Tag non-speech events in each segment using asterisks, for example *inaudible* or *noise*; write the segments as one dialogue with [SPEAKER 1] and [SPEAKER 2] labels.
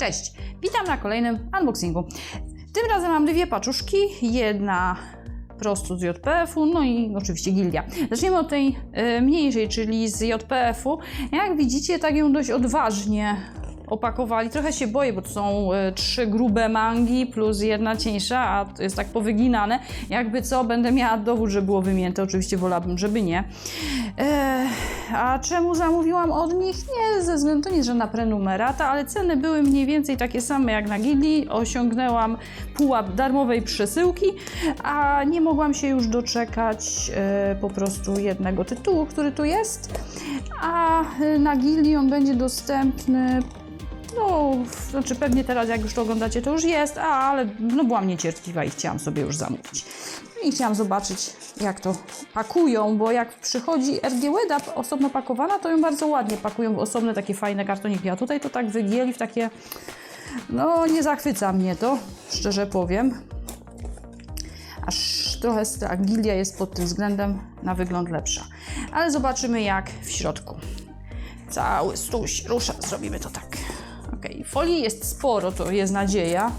[SPEAKER 1] Cześć, witam na kolejnym unboxingu. Tym razem mam dwie paczuszki, jedna prosto z JPF-u, no i oczywiście gildia. Zaczniemy od tej e, mniejszej, czyli z JPF-u. Jak widzicie, tak ją dość odważnie opakowali. Trochę się boję, bo to są e, trzy grube mangi plus jedna cieńsza, a to jest tak powyginane. Jakby co, będę miała dowód, że było wymięte. Oczywiście wolałabym, żeby nie. E, a czemu zamówiłam od nich? Nie, ze względu, nie jest żadna prenumerata, ale ceny były mniej więcej takie same jak na Gildi. Osiągnęłam pułap darmowej przesyłki, a nie mogłam się już doczekać e, po prostu jednego tytułu, który tu jest. A e, na Gildi on będzie dostępny no, znaczy pewnie teraz jak już to oglądacie, to już jest, a, ale no byłam niecierpliwa i chciałam sobie już zamówić. I chciałam zobaczyć, jak to pakują, bo jak przychodzi RG Weda osobno pakowana, to ją bardzo ładnie pakują w osobne takie fajne kartoniki, a tutaj to tak wygięli w takie, no nie zachwyca mnie to, szczerze powiem. Aż trochę strach. Gildia jest pod tym względem na wygląd lepsza. Ale zobaczymy jak w środku. Cały stół się rusza, zrobimy to tak. Ok, folii jest sporo, to jest nadzieja.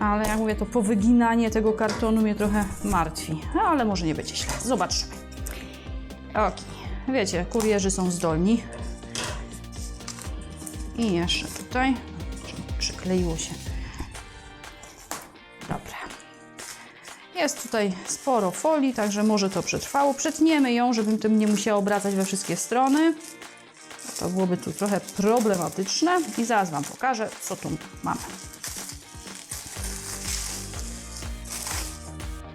[SPEAKER 1] Ale jak mówię, to powyginanie tego kartonu mnie trochę martwi. No, ale może nie będzie źle. Zobaczymy. Ok, wiecie, kurierzy są zdolni. I jeszcze tutaj. Przykleiło się. Dobra. Jest tutaj sporo folii, także może to przetrwało. Przetniemy ją, żebym tym nie musiała obracać we wszystkie strony. To byłoby tu trochę problematyczne i zaraz Wam pokażę, co tu mamy.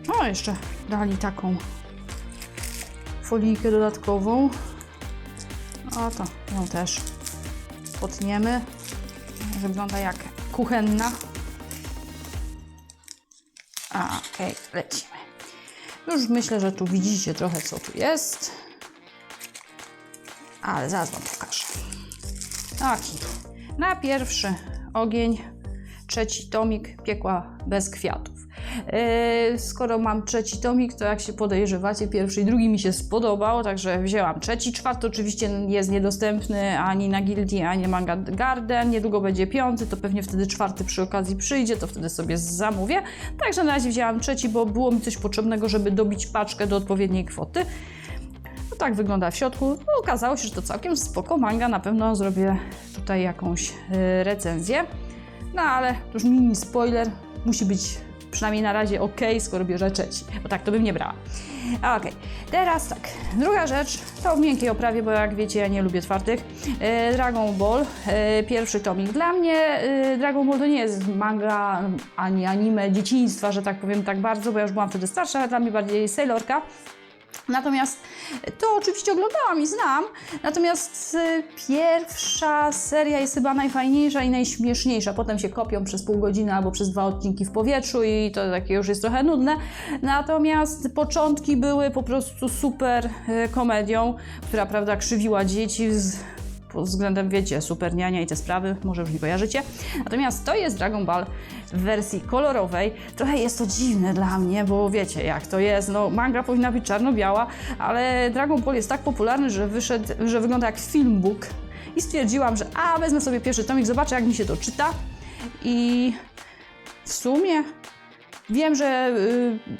[SPEAKER 1] O, jeszcze dali taką folijkę dodatkową. O, to ją też potniemy. Wygląda jak kuchenna. A, okej, okay, lecimy. Już myślę, że tu widzicie trochę, co tu jest. Ale zaraz Wam pokażę. Taki. Na pierwszy ogień, trzeci tomik piekła bez kwiatów. Yy, skoro mam trzeci tomik, to jak się podejrzewacie, pierwszy i drugi mi się spodobał, także wzięłam trzeci. Czwarty oczywiście jest niedostępny ani na Gildii, ani Manga Garden. Niedługo będzie piąty, to pewnie wtedy czwarty przy okazji przyjdzie, to wtedy sobie zamówię. Także na razie wzięłam trzeci, bo było mi coś potrzebnego, żeby dobić paczkę do odpowiedniej kwoty. No tak wygląda w środku. No, okazało się, że to całkiem spoko manga. Na pewno zrobię tutaj jakąś yy, recenzję. No ale już mini spoiler, musi być przynajmniej na razie ok, skoro bierze trzeci, bo tak to bym nie brała. Ok, teraz tak, druga rzecz to w miękkiej oprawie, bo jak wiecie ja nie lubię twardych. E, Dragon Ball, e, pierwszy tomik. Dla mnie e, Dragon Ball to nie jest manga ani anime dzieciństwa, że tak powiem tak bardzo, bo ja już byłam wtedy starsza, ale dla mnie bardziej Sailorka. Natomiast to oczywiście oglądałam i znam, natomiast y, pierwsza seria jest chyba najfajniejsza i najśmieszniejsza. Potem się kopią przez pół godziny albo przez dwa odcinki w powietrzu i to takie już jest trochę nudne. Natomiast początki były po prostu super y, komedią, która prawda krzywiła dzieci pod względem, wiecie, super niania i te sprawy, może już nie kojarzycie. Natomiast to jest Dragon Ball w wersji kolorowej. Trochę jest to dziwne dla mnie, bo wiecie jak to jest, no manga powinna być czarno-biała, ale Dragon Ball jest tak popularny, że wyszedł, że wygląda jak filmbook i stwierdziłam, że a, wezmę sobie pierwszy tomik, zobaczę jak mi się to czyta i w sumie Wiem, że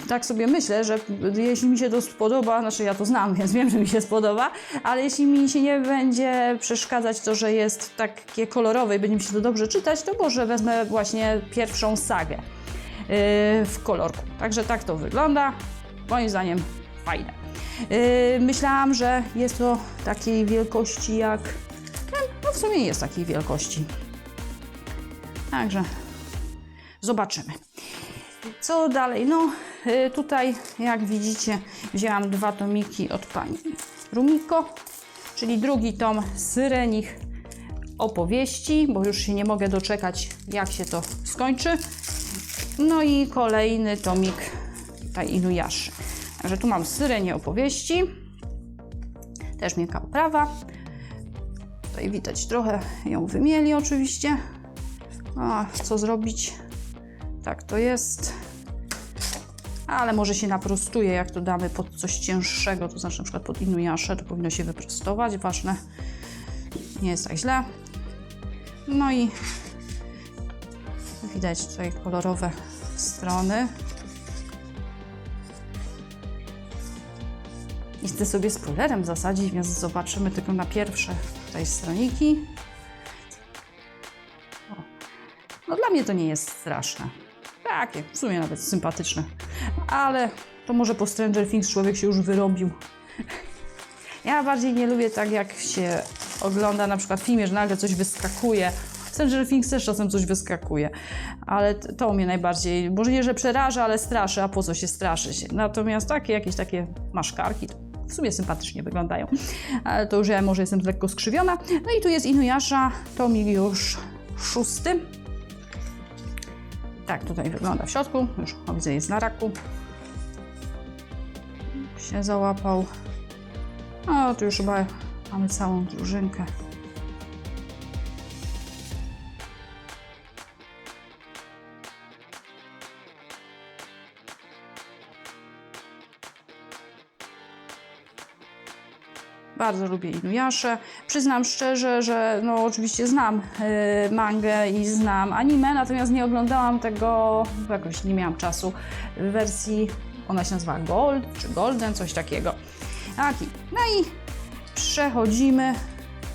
[SPEAKER 1] y, tak sobie myślę, że jeśli mi się to spodoba, znaczy ja to znam, więc wiem, że mi się spodoba, ale jeśli mi się nie będzie przeszkadzać to, że jest takie kolorowe i będzie mi się to dobrze czytać, to może wezmę właśnie pierwszą sagę y, w kolorku. Także tak to wygląda. Moim zdaniem fajne. Y, myślałam, że jest to takiej wielkości jak ten, no w sumie jest takiej wielkości. Także zobaczymy. Co dalej? No y, tutaj jak widzicie wzięłam dwa tomiki od pani Rumiko, czyli drugi tom Syrenich opowieści, bo już się nie mogę doczekać jak się to skończy. No i kolejny tomik tutaj Inuyashi. Także tu mam Syrenie opowieści, też miękka oprawa. Tutaj widać trochę ją wymieli oczywiście. A co zrobić? Tak to jest. Ale może się naprostuje, jak to damy pod coś cięższego, to znaczy na przykład pod Inuyasze, to powinno się wyprostować. Ważne, nie jest tak źle. No i widać tutaj kolorowe strony. I chcę sobie spoilerem zasadzić, więc zobaczymy tylko na pierwsze tutaj stroniki. O. No dla mnie to nie jest straszne. Takie, w sumie nawet sympatyczne. Ale to może po Stranger Things człowiek się już wyrobił. Ja bardziej nie lubię tak, jak się ogląda na przykład w filmie, że nagle coś wyskakuje. Stranger Things też czasem coś wyskakuje, ale to mnie najbardziej, może nie, że przeraża, ale straszy, a po co się straszy się. Natomiast takie jakieś takie maszkarki, to w sumie sympatycznie wyglądają, ale to już ja może jestem lekko skrzywiona. No i tu jest Inuyasha, tomik już szósty. Tak tutaj wygląda w środku, już widzę jest na raku. Się załapał. No, tu już chyba mamy całą drużynkę. Bardzo lubię Inuyasze. Przyznam szczerze, że no oczywiście znam y, mangę i znam anime, natomiast nie oglądałam tego, bo jakoś nie miałam czasu, w wersji, ona się nazywa Gold czy Golden, coś takiego. Taki. No i przechodzimy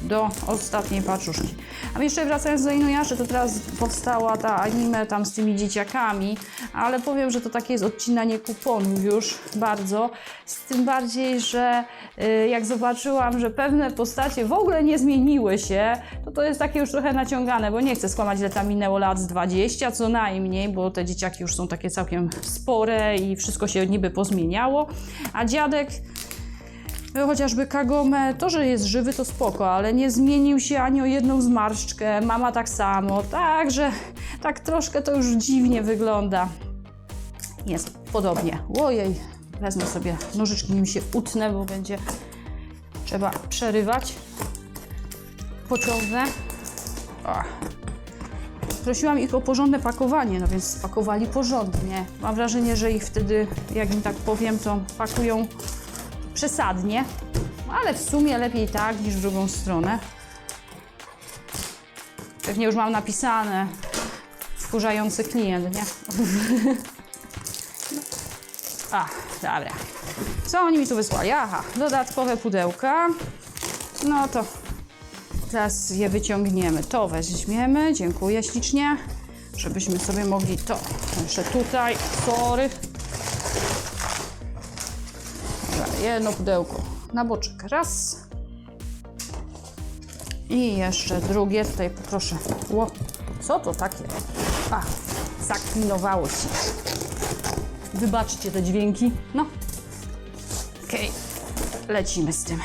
[SPEAKER 1] do ostatniej paczuszki. A jeszcze wracając do Inuyaszy, to teraz powstała ta anime tam z tymi dzieciakami, ale powiem, że to takie jest odcinanie kuponów już bardzo. Z tym bardziej, że y, jak zobaczyłam, że pewne postacie w ogóle nie zmieniły się, to to jest takie już trochę naciągane, bo nie chcę skłamać, ile tam minęło lat z 20 co najmniej, bo te dzieciaki już są takie całkiem spore i wszystko się niby pozmieniało. A dziadek Chociażby Kagome, to, że jest żywy, to spoko, ale nie zmienił się ani o jedną zmarszczkę. Mama tak samo, także tak troszkę to już dziwnie wygląda. Jest podobnie. Ojej, wezmę sobie nożyczki, nim się utnę, bo będzie trzeba przerywać. Pociągnę. O. Prosiłam ich o porządne pakowanie, no więc spakowali porządnie. Mam wrażenie, że ich wtedy, jak im tak powiem, to pakują przesadnie, ale w sumie lepiej tak niż w drugą stronę. Pewnie już mam napisane wkurzający klient, nie? *laughs* A, dobra. Co oni mi tu wysłali? Aha, dodatkowe pudełka. No to zaraz je wyciągniemy. To weźmiemy, dziękuję ślicznie, żebyśmy sobie mogli to jeszcze tutaj, sorry, jedno pudełko na boczek. Raz. I jeszcze drugie. Tutaj poproszę. Ło, co to takie? A, zaklinowało się. Wybaczcie te dźwięki. No. Okej, lecimy z tym.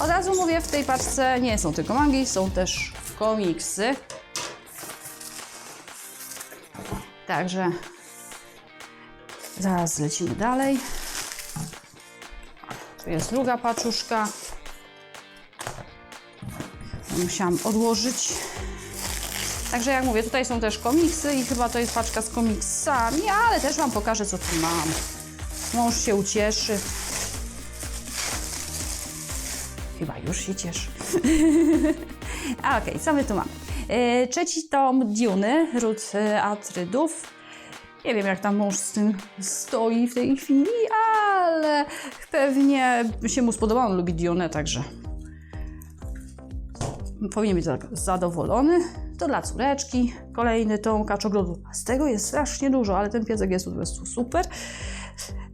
[SPEAKER 1] Od razu mówię, w tej paczce nie są tylko mangi, są też komiksy. Także zaraz lecimy dalej. Tu jest druga paczuszka. Musiałam odłożyć. Także jak mówię, tutaj są też komiksy i chyba to jest paczka z komiksami, ale też Wam pokażę, co tu mam. Mąż się ucieszy. Chyba już się cieszy. *laughs* A okej, co my tu mamy? E, trzeci tom Duny, Ród Atrydów. Nie wiem, jak tam mąż z tym stoi w tej chwili, ale pewnie się mu spodobało, on lubi Dionę, także powinien być za- zadowolony. To dla córeczki kolejny tom kaczoglodu. Z tego jest strasznie dużo, ale ten piesek jest po prostu super.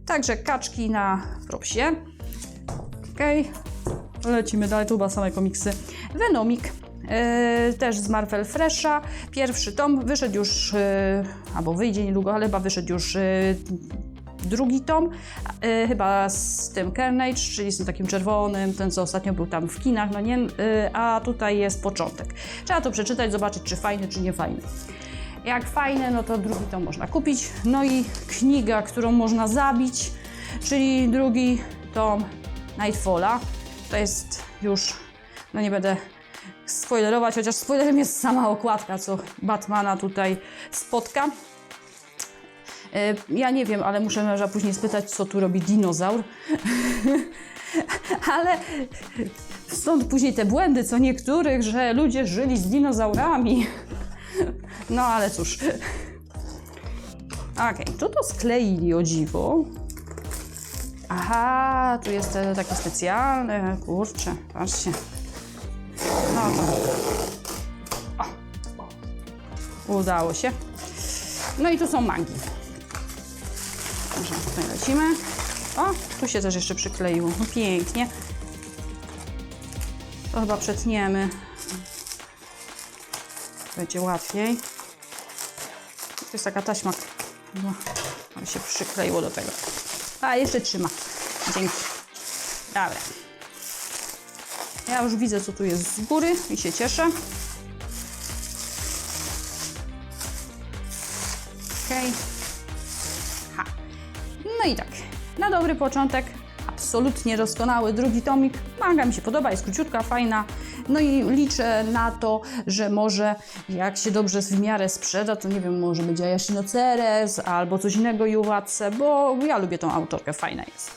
[SPEAKER 1] Także kaczki na propsie. Okej, lecimy dalej, tu chyba same komiksy. Venomik, e, też z Marvel Fresha. Pierwszy tom wyszedł już, e, albo wyjdzie niedługo, ale chyba wyszedł już e, drugi tom, e, chyba z tym Carnage, czyli z tym takim czerwonym, ten co ostatnio był tam w kinach, no nie, e, a tutaj jest początek. Trzeba to przeczytać, zobaczyć czy fajny, czy nie fajny. Jak fajny, no to drugi tom można kupić. No i kniga, którą można zabić, czyli drugi tom Nightfalla. To jest już, no nie będę spoilerować, chociaż spoilerem jest sama okładka, co Batmana tutaj spotka. E, Ja nie wiem, ale muszę męża później spytać, co tu robi dinozaur. *laughs* ale stąd później te błędy, co niektórych, że ludzie żyli z dinozaurami. *laughs* No ale cóż. Okej, tu to skleili o dziwo. Aha, tu jest te, takie specjalne, kurczę, patrzcie. No to. O. Udało się. No i tu są mangi. Także tutaj lecimy. O, tu się też jeszcze przykleiło. No pięknie. To chyba przetniemy. Będzie łatwiej. To jest taka taśma, no, ale się przykleiło do tego. A, jeszcze trzyma. Dzięki. Dobra. Ja już widzę, co tu jest z góry i się cieszę. Okej. Ha. I tak. Na dobry początek. Absolutnie doskonały drugi tomik. Manga mi się podoba, jest króciutka, fajna. No i liczę na to, że może jak się dobrze w miarę sprzeda, to nie wiem, może będzie Ayashino Ceres albo coś innego Juwatse, bo ja lubię tą autorkę, fajna jest.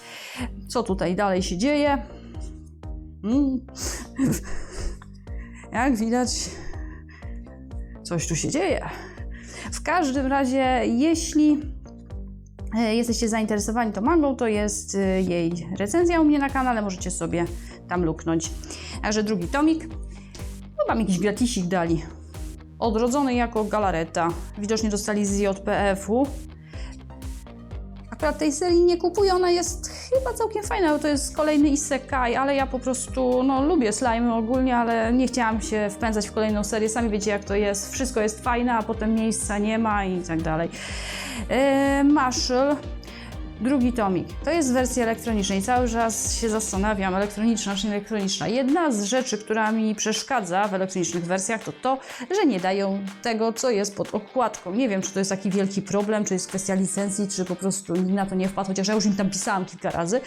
[SPEAKER 1] Co tutaj dalej się dzieje? Mm. *laughs* Jak widać, coś tu się dzieje. W każdym razie, jeśli jesteście zainteresowani tą mangą, to jest e, jej recenzja u mnie na kanale, możecie sobie tam luknąć. Także drugi tomik. Chyba mi jakiś gratisik dali. Odrodzony jako galareta. Widocznie dostali z JPF-u. Akurat tej serii nie kupuję, ona jest chyba całkiem fajna, bo to jest kolejny isekai, ale ja po prostu, no lubię slime ogólnie, ale nie chciałam się wpędzać w kolejną serię, sami wiecie jak to jest, wszystko jest fajne, a potem miejsca nie ma i tak dalej. Eee, Marshall, drugi tomik, to jest wersja elektroniczna i cały czas się zastanawiam, elektroniczna czy nie elektroniczna. Jedna z rzeczy, która mi przeszkadza w elektronicznych wersjach, to to, że nie dają tego, co jest pod okładką. Nie wiem, czy to jest taki wielki problem, czy jest kwestia licencji, czy po prostu na to nie wpadł, chociaż ja już im tam pisałam kilka razy,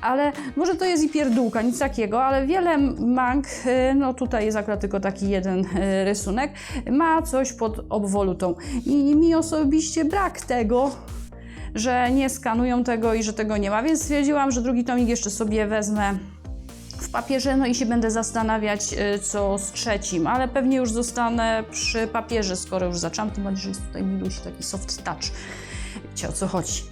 [SPEAKER 1] ale może to jest i pierdółka, nic takiego, ale wiele mang, y, no tutaj jest akurat tylko taki jeden y, rysunek, ma coś pod obwolutą i mi osobiście brak tego, że nie skanują tego i że tego nie ma, więc stwierdziłam, że drugi tomik jeszcze sobie wezmę w papierze, no i się będę zastanawiać, y, co z trzecim, ale pewnie już zostanę przy papierze, skoro już zaczęłam, tym bardziej, że jest tutaj milusi taki soft touch. Wiecie o co chodzi.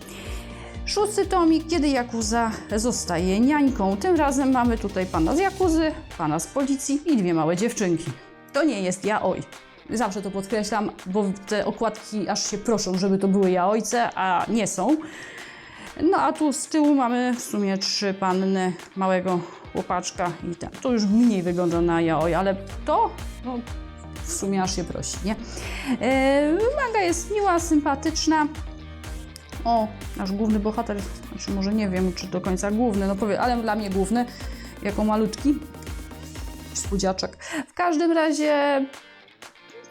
[SPEAKER 1] Szósty tomik, kiedy Jakuza zostaje niańką. Tym razem mamy tutaj pana z Jakuzy, pana z policji i dwie małe dziewczynki. To nie jest ja oj. Zawsze to podkreślam, bo te okładki aż się proszą, żeby to były ja ojce, a nie są. No a tu z tyłu mamy w sumie trzy panny, małego chłopaczka i ten. To już mniej wygląda na jaoj, ale to no, w sumie aż się prosi, nie? E, manga jest miła, sympatyczna. O, nasz główny bohater, znaczy może nie wiem, czy do końca główny, no powiem, ale dla mnie główny, jako malutki spódziaczek. W każdym razie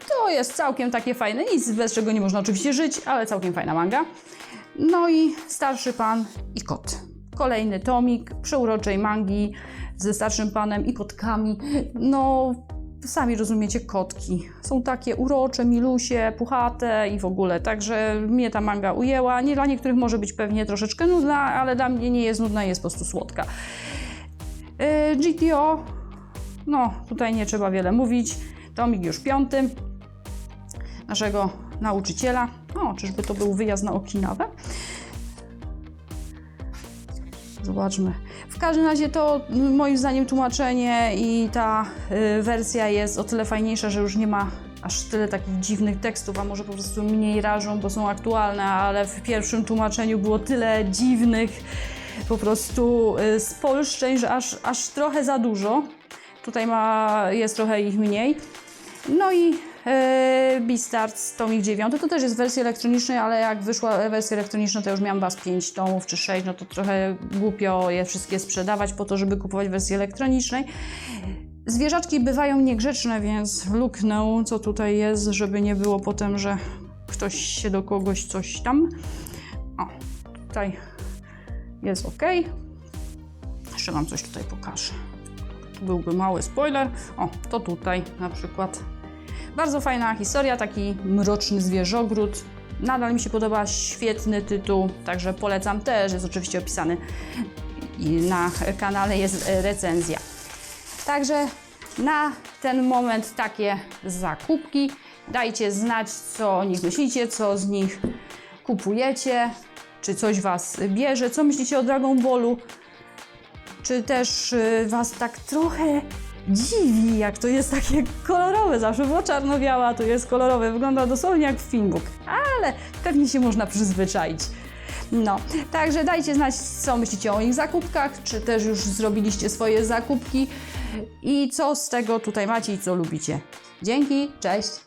[SPEAKER 1] to jest całkiem takie fajne, nic bez czego nie można oczywiście żyć, ale całkiem fajna manga. No i starszy pan i kot. Kolejny tomik przeuroczej mangi ze starszym panem i kotkami. No, sami rozumiecie, kotki. Są takie urocze, milusie, puchate i w ogóle. Także mnie ta manga ujęła. Nie dla niektórych może być pewnie troszeczkę nudna, ale dla mnie nie jest nudna, jest po prostu słodka. Yy, GTO, no tutaj nie trzeba wiele mówić. Tomik już piąty naszego nauczyciela. O, czyżby to był wyjazd na Okinawę? Zobaczmy. W każdym razie to moim zdaniem tłumaczenie i ta y, wersja jest o tyle fajniejsza, że już nie ma aż tyle takich dziwnych tekstów, a może po prostu mniej rażą, bo są aktualne, ale w pierwszym tłumaczeniu było tyle dziwnych po prostu y, spolszczeń, że aż, aż trochę za dużo. Tutaj ma, jest trochę ich mniej. No i Beastars tomik 9 to też jest w wersji elektronicznej, ale jak wyszła wersja elektroniczna, to już miałam was 5 tomów czy 6, no to trochę głupio je wszystkie sprzedawać po to, żeby kupować wersję elektronicznej. Zwierzaczki bywają niegrzeczne, więc luknę, co tutaj jest, żeby nie było potem, że ktoś się do kogoś coś tam. O, tutaj jest ok. Jeszcze Wam coś tutaj pokażę. Tu byłby mały spoiler. O, to tutaj na przykład. Bardzo fajna historia, taki mroczny zwierzogród. nadal mi się podoba, świetny tytuł, także polecam też, jest oczywiście opisany i na kanale jest recenzja. Także na ten moment takie zakupki. Dajcie znać, co o nich myślicie, co z nich kupujecie, czy coś Was bierze, co myślicie o Dragon Ballu, czy też y, Was tak trochę dziwi, jak to jest takie kolorowe. Zawsze było czarno-biała, to jest kolorowe. Wygląda dosłownie jak filmbook, ale pewnie się można przyzwyczaić. No, także dajcie znać, co myślicie o ich zakupkach, czy też już zrobiliście swoje zakupki i co z tego tutaj macie i co lubicie. Dzięki, cześć!